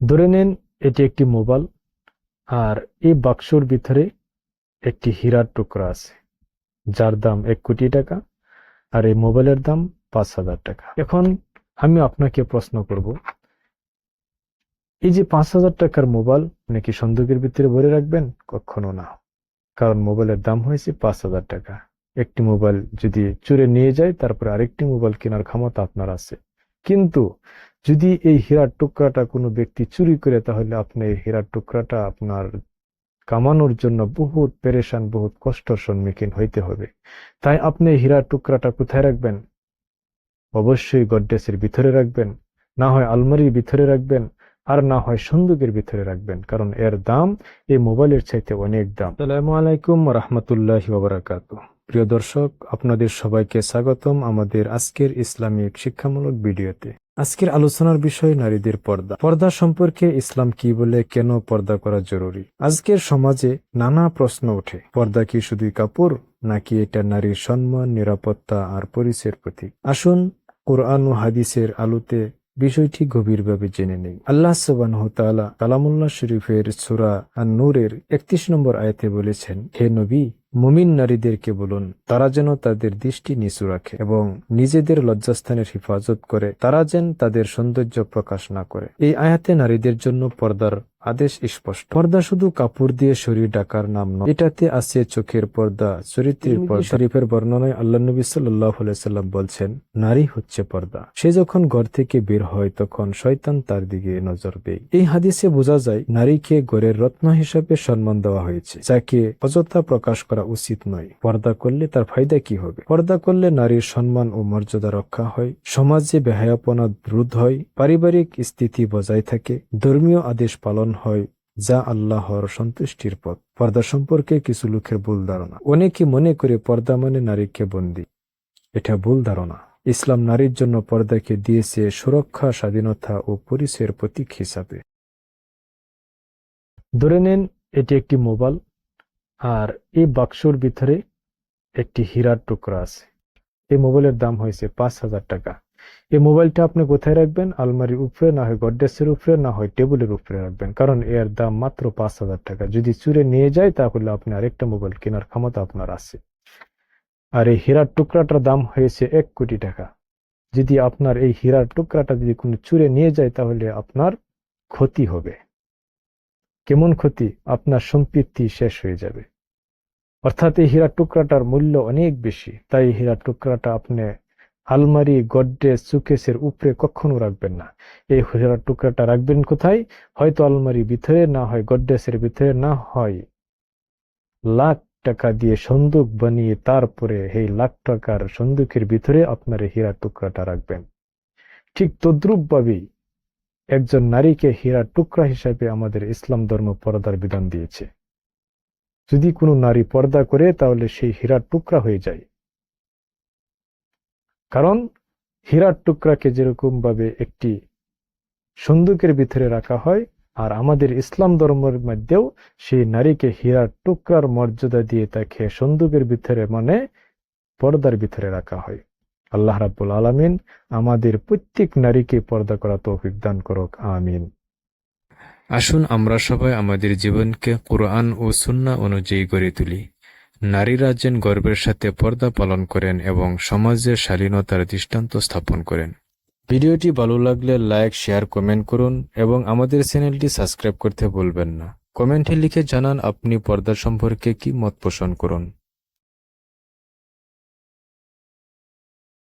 ধরে নিন এটি একটি মোবাইল, আর এই বাক্সর ভিতরে একটি হীরার টুকরা আছে, যার দাম এক কোটি টাকা, আর এই মোবাইলের দাম পাঁচ হাজার টাকা। এখন আমি আপনাকে প্রশ্ন করব, এই যে পাঁচ হাজার টাকার মোবাইল নাকি সন্দুকের ভিতরে ভরে রাখবেন? কখনো না, কারণ মোবাইলের দাম হয়েছে পাঁচ হাজার টাকা। একটি মোবাইল যদি চুরে নিয়ে যায়, তারপরে আরেকটি মোবাইল কেনার ক্ষমতা আপনার আছে। কিন্তু যদি এই হীরার টুকরাটা কোনো ব্যক্তি চুরি করে, তাহলে আপনি এই হীরার টুকরাটা আপনার কামানোর জন্য বহুত পেরেশান, বহুত কষ্টর সম্মুখীন হইতে হবে। তাই আপনি হীরার টুকরাটা কোথায় রাখবেন? অবশ্যই গড্ডেসের ভিতরে রাখবেন, না হয় আলমারির ভিতরে রাখবেন, আর না হয় সন্দুকের ভিতরে রাখবেন, কারণ এর দাম এই মোবাইলের চাইতে অনেক দাম। আসসালামু আলাইকুম রহমতুল্লাহ বাবরাকাত প্রিয় দর্শক, আপনাদের সবাইকে স্বাগতম আমাদের আজকের ইসলামিক শিক্ষামূলক ভিডিওতে। আজকের আলোচনার বিষয় নারীদের পর্দা। পর্দা সম্পর্কে ইসলাম কি বলে, কেন পর্দা করা জরুরি? আজকের সমাজে নানা প্রশ্ন ওঠে। পর্দা কি শুধুই কাপড়, নাকি এটা নারীর সম্মান, নিরাপত্তা আর পরিচয়ের প্রতীক? আসুন, কোরআন ও হাদিসের আলোতে বিষয়টি গভীরভাবে জেনে নেই। আল্লাহ সুবহানাহু তাআলা কালামুল্লাহ শরীফের সুরা আন-নূরের 31 নম্বর আয়াতে বলেছেন, হে নবী মুমিন নারীদেরকে বলুন, তারা যেন তাদের দৃষ্টি নিচু রাখে এবং নিজেদের লজ্জাস্থানের হেফাজত করে, তারা যেন তাদের সৌন্দর্য প্রকাশ না করে। এই আয়াতে নারীদের জন্য পর্দার আদেশ স্পষ্ট। পর্দা শুধু কাপড় দিয়ে শরীর ডাকার নাম নয় এটাতে আছে চোখের পর্দা চরিত্রের পর্দা। শরীফের বর্ণনায় আল্লাহ নবী সাল্লাম বলছেন নারী হচ্ছে পর্দা। সে যখন ঘর থেকে বের হয় তখন শয়তান তার দিকে নজর দেয়। এই হাদিসে বোঝা যায় নারীকে গড়ের রত্ন হিসাবে সম্মান দেওয়া হয়েছে যাকে অযথা প্রকাশ করা উচিত নয়। পর্দা করলে তার ফায়দা কি হবে? পর্দা করলে নারীর সম্মান ও মর্যাদা রক্ষা হয় সমাজে বেহায়াপনা রোধ হয় পারিবারিক স্থিতি বজায় থাকে ধর্মীয় আদেশ পালন হয়, যা আল্লাহর সন্তুষ্টির পথ। পর্দা সম্পর্কে কিছু লোকের ভুল ধারণা। অনেকে মনে করে পর্দা মানে নারীকে বন্দী। এটা ভুল ধারণা। ইসলাম নারীর জন্য পর্দাকে দিয়েছে সুরক্ষা, স্বাধীনতা ও পরিচয়ের প্রতীক হিসাবে। ধরে নেন, এটি একটি মোবাইল, আর এই বাক্সর ভিতরে একটি হীরার টুকরা আছে। এই মোবাইলের দাম হয়েছে পাঁচ হাজার টাকা। এই মোবাইলটা আপনি কোথায় রাখবেন? আলমারির উপরে, না হয় গড্রেসের উপরে, না হয় টেবিলের উপরে রাখবেন। কারণ এর দাম মাত্র পাঁচ হাজার টাকা। যদি চুরে নিয়ে যায়, তাহলে আপনি আরেকটা মোবাইল কেনার ক্ষমতা আপনার আছে। আর এই হীরার টুকরাটার দাম হয়েছে এক কোটি টাকা। যদি আপনার এই হীরার টুকরাটা যদি কোনো চুরে নিয়ে যায়, তাহলে আপনার ক্ষতি হবে। কেমন ক্ষতি? আপনার সম্পত্তি শেষ হয়ে যাবে। অর্থাৎ এই হীরার টুকরাটার মূল্য অনেক বেশি। তাই হীরার টুকরাটা আপনি আলমারি, গড্রেজ, সুকেসের উপরে কখনো রাখবেন না। এই হীরার টুকরাটা রাখবেন কোথায়? হয়তো আলমারি ভিতরে, না হয় গড্রেজের ভিতরে, না হয়। লাখ টাকা দিয়ে সন্দুক বানিয়ে তারপরে এই লাখ টাকার সন্দুকের ভিতরে আপনার হীরার টুকরাটা রাখবেন। ঠিক তদ্রুপ ভাবেই একজন নারীকে হীরার টুকরা হিসাবে আমাদের ইসলাম ধর্ম পর্দার বিধান দিয়েছে। যদি কোনো নারী পর্দা করে, তাহলে সেই হীরার টুকরা হয়ে যায়। কারণ হীরার টুকরাকে যেরকম ভাবে একটি সন্দুকের ভিতরে রাখা হয় আর আমাদের ইসলাম ধর্মের মধ্যেও সেই নারীকে হীরার টুকরার মর্যাদা দিয়ে তাকে সন্দুকের ভিতরে মানে পর্দার ভিতরে রাখা হয়। আল্লাহ রাব্বুল আলামিন আমাদের প্রত্যেক নারীকে পর্দা করা তৌফিক দান করুক, আমিন। আসুন আমরা সবাই আমাদের জীবনকে কোরআন ও সুন্নাহ অনুযায়ী গড়ে তুলি। নারীরা যেন গর্বের সাথে পর্দা পালন করেন এবং সমাজের শালীনতার দৃষ্টান্ত স্থাপন করেন। ভিডিওটি ভালো লাগলে লাইক, শেয়ার, কমেন্ট করুন এবং আমাদের চ্যানেলটি সাবস্ক্রাইব করতে ভুলবেন না। কমেন্টে লিখে জানান আপনি পর্দা সম্পর্কে কি মত পোষণ করুন।